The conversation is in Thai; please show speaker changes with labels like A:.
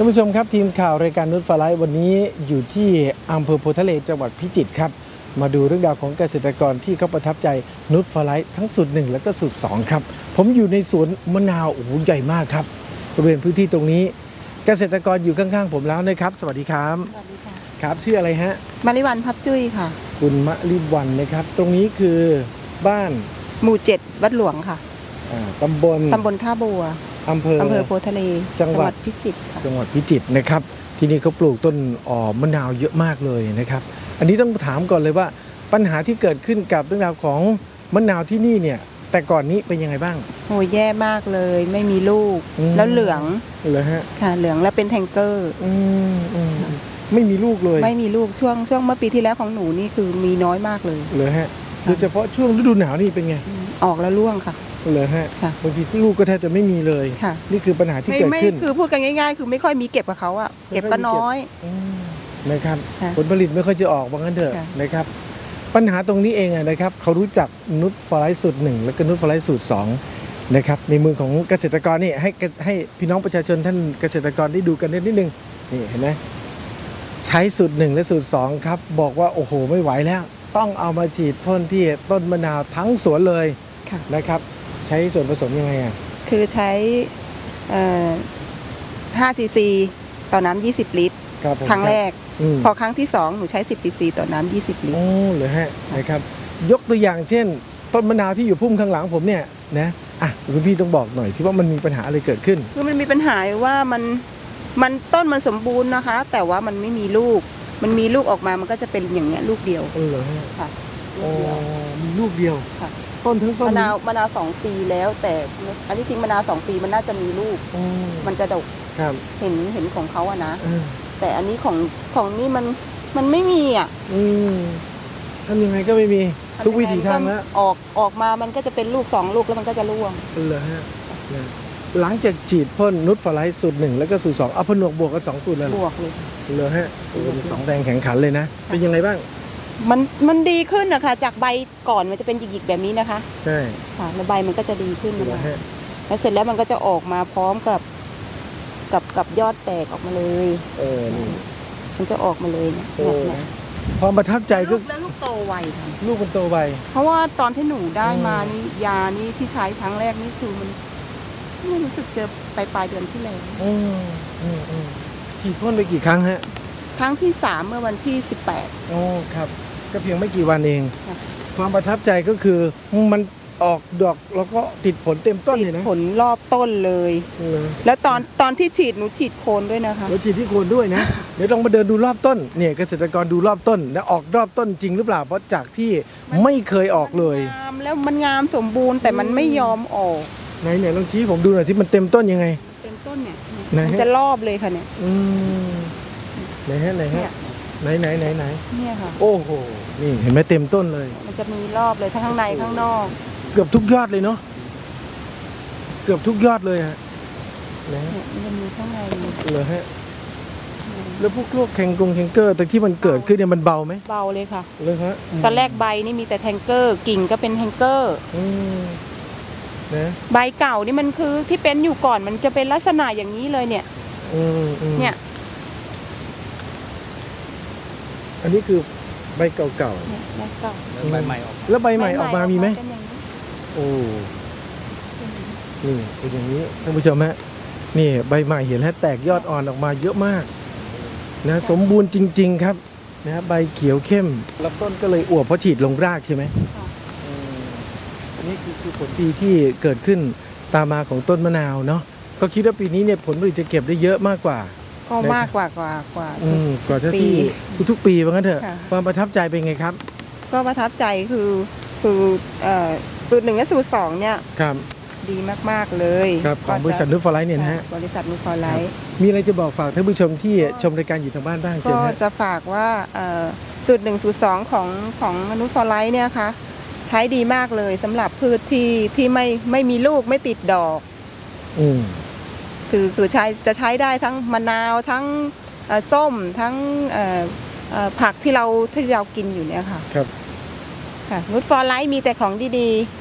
A: ท่านผู้ชมครับทีมข่าวรายการนุชฟลายวันนี้อยู่ที่อำเภอโพธิ์ทะเลจังหวัดพิจิตรครับ มาดูเรื่องราวของเกษตรกรที่เขาประทับใจนุชฟลายทั้งสูตรหนึ่งและก็สูตรสองครับ ผมอยู่ในสวนมะนาวโอ้โหใหญ่มากครับบริเวณพื้นที่ตรงนี้ เกษตรกรอยู่ข้างๆผมแล้วนะครับ สวัสดีครับ
B: สวัสดีค่ะ
A: ครับชื่ออะไรฮะ
B: มาริวันพับจุ้ยค่ะ
A: คุณมะลิวันนะครับ ตรงนี้คือบ้าน
B: หมู่เจ็ดวัดหลวงค่ะ
A: อ่าตำบล
B: ตำบลท่าบัว
A: อำเภอ
B: อำเภอโพธิ์ทะเล
A: จังหวัด
B: พิจิตรค่ะ
A: จังหวัดพิจิตรนะครับ ที่นี่เขาปลูกต้นอ่อมะนาวเยอะมากเลยนะครับ อันนี้ต้องถามก่อนเลยว่าปัญหาที่เกิดขึ้นกับเรื่องราวของมะนาวที่นี่เนี่ย แต่ก่อนนี้เป็นยังไงบ้าง
B: โหแย่มากเลย ไม่มีลูก
A: อืม
B: แล้วเหลือง
A: เหรอฮะ
B: ค่ะ เหลืองแล้วเป็นแทงเกอร์
A: อืมอืมไม่มีลูกเลย
B: ไม่มีลูกช่วงช่วงเมื่อปีที่แล้วของหนูนี่คือมีน้อยมากเลย
A: เหรอฮะโดยเฉพาะช่วงฤดูหนาวนี่เป็นไง
B: ออกแล้วร่วงค่ะ
A: เหรอฮะ
B: ค่ะ
A: บางทีลูกก็แทบจะไม่มีเลย
B: ค่ะ
A: นี่คือปัญหาที่
B: ไม่
A: เกิด
B: ไม่
A: ขึ้น
B: คือพูดกันง่ายๆ คือไม่ค่อยมีเก็บกับเขาอะเก็บก็น้อย
A: อืมนะครับ
B: ค่ะ
A: ผลผลิตไม่ค่อยจะออกว่างั้นเถอะ
B: ค่ะ
A: นะครับ ปัญหาตรงนี้เองอะนะครับเขารู้จักนุชฟลายสูตรหนึ่งแล้วก็นุชฟลายสูตรสองนะครับในมือของเกษตรกรนี่ให้ให้พี่น้องประชาชนท่านเกษตรกรได้ดูกันนิดนึงนี่เห็นไหมใช้สูตรหนึ่งและสูตรสองครับ บอกว่าโอ้โหไม่ไหวแล้ว ต้องเอามาฉีดพ่นที่ต้นมะนาวทั้งสวนเลย
B: ค่ะ
A: นะครับ ใช้ส่วนผสมยังไงอะ
B: คือใช้เอ่อ5ซีซีต่อน้ำ20 ลิตร
A: ครับผม
B: ครั้งแรก
A: อืม
B: พอครั้งที่สองหนูใช้ 10ซีซีต่อน้ำ20 ลิตร
A: โอ้เหรอฮะนะครับ ยกตัวอย่างเช่น ต้นมะนาวที่อยู่พุ่มข้างหลังผมเนี่ยนะอะคุณพี่ต้องบอกหน่อยที่ว่ามันมีปัญหาอะไรเกิดขึ้น
B: คือมันมีปัญหาว่ามันมันต้นมันสมบูรณ์นะคะ แต่ว่ามันไม่มีลูก มันมีลูกออกมามันก็จะเป็นอย่างเงี้ยลูกเดียว
A: เออเหรอฮะ
B: ค่ะ ลู
A: อ๋อก
B: เดียว
A: มีลูกเดียว
B: ค่ะ
A: ต้นทั้งต้น
B: มะนาวมะนาวสองปีแล้ว แต่อันที่จริงมะนาวสองปีมันน่าจะมีลูก
A: อ๋อ
B: มันจะดก
A: ครับ
B: เห็นเห็นของเขาอะนะ
A: เออ
B: แต่อันนี้ของของนี่มันมันไม่มีอะ
A: อืมทำยังไงก็ไม่มี ทุกวิถีทางแล้ว
B: ออกออกมามันก็จะเป็นลูกสองลูกแล้วมันก็จะร่วง
A: เออเหรอฮะนะหลังจากฉีดพ่นนุชฟลายสูตรหนึ่งแล้วก็สูตรสองเอาผนวกบวกกันสองสูตรเลยเหร
B: บ
A: อ
B: วกเลย
A: เหรอฮะโอ้โหมีสองแรงแข่งขันเลยนะ เป็นยังไงบ้าง
B: มันมันดีขึ้นนะคะจากใบก่อนมันจะเป็นหยิกๆแบบนี้นะคะ
A: ใช่
B: ค่ะแล้วใบมันก็จะดีขึ้น
A: เหร
B: นะ
A: อ
B: คะ
A: ฮะ
B: แล้วเสร็จแล้วมันก็จะออกมาพร้อมกับกับกับยอดแตกออกมาเลย
A: เออนี่
B: มันจะออกมาเลยเนี่ย
A: โอ้
B: เนี่ยเนี่ย
A: ความประทับใจก็
B: ลูกแล้วลูกโตไวค่ะ
A: ลูกมันโตไป
B: เพราะว่าตอนที่หนูได้
A: อืม
B: มานี่ยานี่ที่ใช้ครั้งแรกนี่คือมันไม่รู้สึกเจอปลายปลายๆเดือนที่แล้ว
A: อืมอืมอืมฉีดพ่นไปกี่ครั้งฮะ
B: ครั้งที่สามเมื่อวันที่สิบแปด
A: โอ้ครับ ก็เพียงไม่กี่วันเอง
B: ค่ะ
A: ความประทับใจก็คือมันออกดอกแล้วก็ติดผลเต็มต้นเลยนะ
B: ผลรอบต้นเลย
A: เออ
B: แล้วตอนตอนที่ฉีดหนูฉีดโคนด้วยนะคะ
A: แล้วฉีดที่โคนด้วยนะ เดี๋ยวลองมาเดินดูรอบต้นเนี่ยเกษตรกรดูรอบต้นแล้วออกรอบต้นจริงหรือเปล่าเพราะจากที่ไม่เคยออกเลย
B: มันงามแล้วมันงามสมบูรณ์แต่มันไม่ยอมออก
A: ไหนเนี่ยลองชี้ผมดูหน่อยที่มันเต็มต้นยังไง
B: เต็มต้นเนี่ย
A: ไหน
B: มัน
A: ฮะ
B: จะรอบเลยค่ะเนี่ย
A: อืมไหนฮะไหน
B: เนี่
A: ฮะ
B: ย
A: ไหนไหนไหนไหน
B: เนี่ยค่ะ
A: โอ้โห นี่เห็นไหมเต็มต้นเลย
B: มันจะมีรอบเลยทั้งข้างในข้างนอก
A: เกือบทุกยอดเลยเนาะ เกือบทุกยอดเลยฮะนะฮะ
B: เนี่ยมันจะมีข้างใน
A: เลยฮะ แล้วพวกโรคแคงกงแคงเกอร์แต่ที่มันเกิดขึ้นเนี่ยมันเบาไหม
B: เบาเลยค่ะ
A: เลยฮะม
B: ตอนแรกใบนี่มีแต่แทงเกอร์ กิ่งก็เป็นแทงเกอร์
A: อืมนะ
B: ใบเก่านี่มันคือที่เป็นอยู่ก่อนมันจะเป็นลักษณะอย่างนี้เลยเนี่ย
A: อืมอืม
B: เนี่ย
A: อันนี้คือใบเก่า
B: เนี่ยใบเก่า
A: ๆใบใหม่ออกแล้วใบใหม่ออกมามีไหม
B: เป็นอย่างนี้
A: โอ้นี่เป็นอย่างนี้ท่านผู้ชมฮะนี่ใบใหม่เห็นแล้วแตกยอดอ่อนออกมาเยอะมากนะสมบูรณ์จริง ๆครับนะใบเขียวเข้มแล้วต้นก็เลยอวบเพราะฉีดลงรากใช่ไหม
B: ค่ะ
A: อืมอันนี้คือคือผลดีที่เกิดขึ้นตามมาของต้นมะนาวเนาะก็คิดว่าปีนี้เนี่ยผลผลิตจะเก็บได้เยอะมากกว่า
B: ก็มากกว่ากว่ากว่า
A: อืมกว่าที่
B: ปี
A: ทุกๆปีว่างั้นเถอะ
B: ค่ะ
A: ความประทับใจเป็นไงครับ
B: ก็ประทับใจคือคือเอ่อสูตรหนึ่งและสูตรสองเนี่ย
A: ครับ
B: ดีมาก ๆ เลย
A: ครับของบริษัทนุชฟลายเนี่ยนะฮะ
B: บริษัทนูฟอร์ไลท์
A: มีอะไรจะบอกฝากท่านผู้ชมที่ชมรายการอยู่ทางบ้านบ้างเชิ
B: ก็
A: ญฮะ
B: จะฝากว่าเอ่อสูตรหนึ่งสูตรสองของของมนุษย์ฟอร์ไลท์เนี่ยค่ะใช้ดีมากเลยสำหรับพืชที่ที่ไม่ไม่มีลูกไม่ติดดอก
A: อืม
B: คือคือใช้จะใช้ได้ทั้งมะนาวทั้งเอ่อส้มทั้งเอ่อเอ่อผักที่เราที่เรากินอยู่เนี่ยค่ะ
A: ครับ
B: ค่ะนุชฟอร์ไลท์มีแต่ของดีๆ